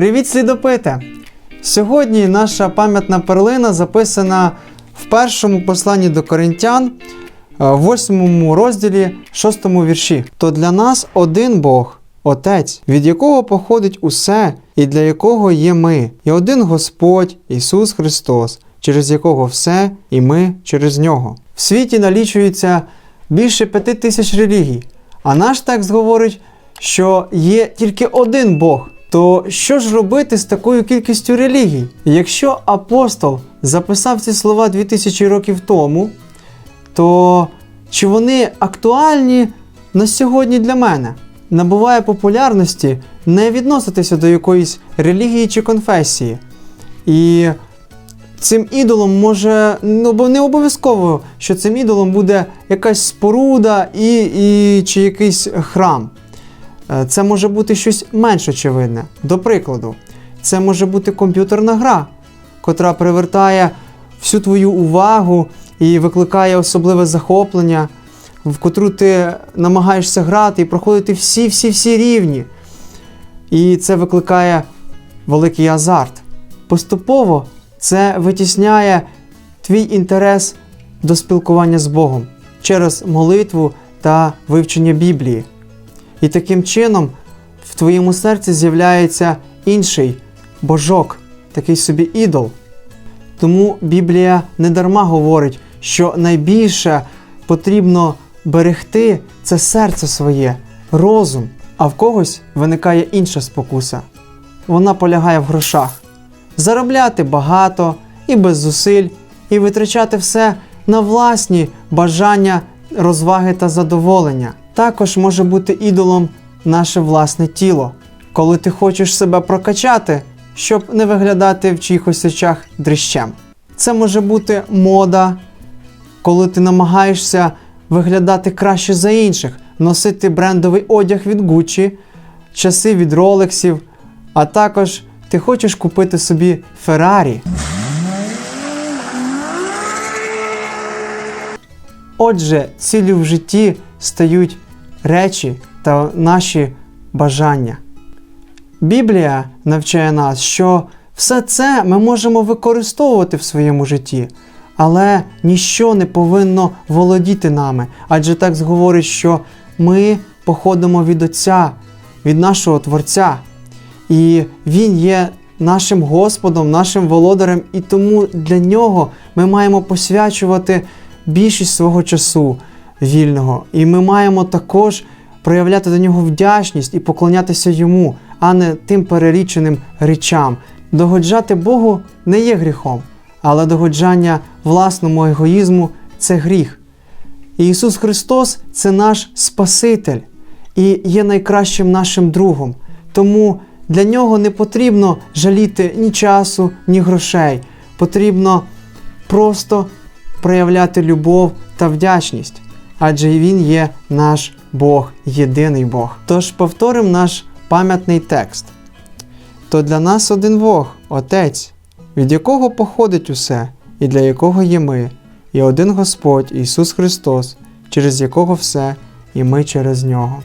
Привіт, слідопите! Сьогодні наша пам'ятна перлина записана в першому посланні до коринтян, е, в восьмому розділі, шостому вірші. То для нас один Бог, Отець, від якого походить усе, і для якого є ми, і один Господь Ісус Христос, через якого все, і ми через нього. В світі налічується більше п'яти тисяч релігій, а наш текст говорить, що є тільки один Бог. То що ж робити з такою кількістю релігій? Якщо апостол записав ці слова 2000 років тому, то чи вони актуальні на сьогодні для мене? Набуває популярності не відноситися до якоїсь релігії чи конфесії. І цим ідолом може, ну бо не обов'язково, що цим ідолом буде якась споруда і, і, чи якийсь храм. Е, Це може бути щось менш очевидне. До прикладу, це може бути комп'ютерна гра, котра привертає всю твою увагу і викликає особливе захоплення, в котру ти намагаєшся грати і проходити всі-всі-всі рівні. І це викликає великий азарт. Поступово це витісняє твій інтерес до спілкування з Богом через молитву та вивчення Біблії. І таким чином в твоєму серці з'являється інший божок, такий собі ідол. Тому Біблія не дарма говорить, що найбільше потрібно берегти це серце своє, розум, а в когось виникає інша спокуса. Вона полягає в грошах. Заробляти багато і без зусиль, і витрачати все на власні бажання, розваги та задоволення. Також може бути ідолом наше власне тіло, коли ти хочеш себе прокачати, щоб не виглядати в чиїхось очах дрищем. Це може бути мода, коли ти намагаєшся виглядати краще за інших, носити брендовий одяг від Gucci, часи від Ролексів, а також ти хочеш купити собі Феррарі. Отже, ціллю в житті стають речі та наші бажання. Біблія навчає нас, що все це ми можемо використовувати в своєму житті, але ніщо не повинно володіти нами, адже текст говорить, що ми походимо від Отця, від нашого Творця, і Він є нашим Господом, нашим володарем, і тому для нього ми маємо посвячувати більшість свого часу вільного. І ми маємо також проявляти до нього вдячність і поклонятися йому, а не тим переліченим речам. Догоджати Богу не є гріхом, але догоджання власному егоїзму це гріх. Ісус Христос це наш Спаситель і є найкращим нашим другом. Тому для нього не потрібно жаліти ні часу, ні грошей. Потрібно просто проявляти любов та вдячність, адже Він є наш Бог, єдиний Бог. Тож повторимо наш пам'ятний текст. То для нас один Бог, Отець, від якого походить усе, і для якого є ми, і один Господь Ісус Христос, через якого все, і ми через Нього.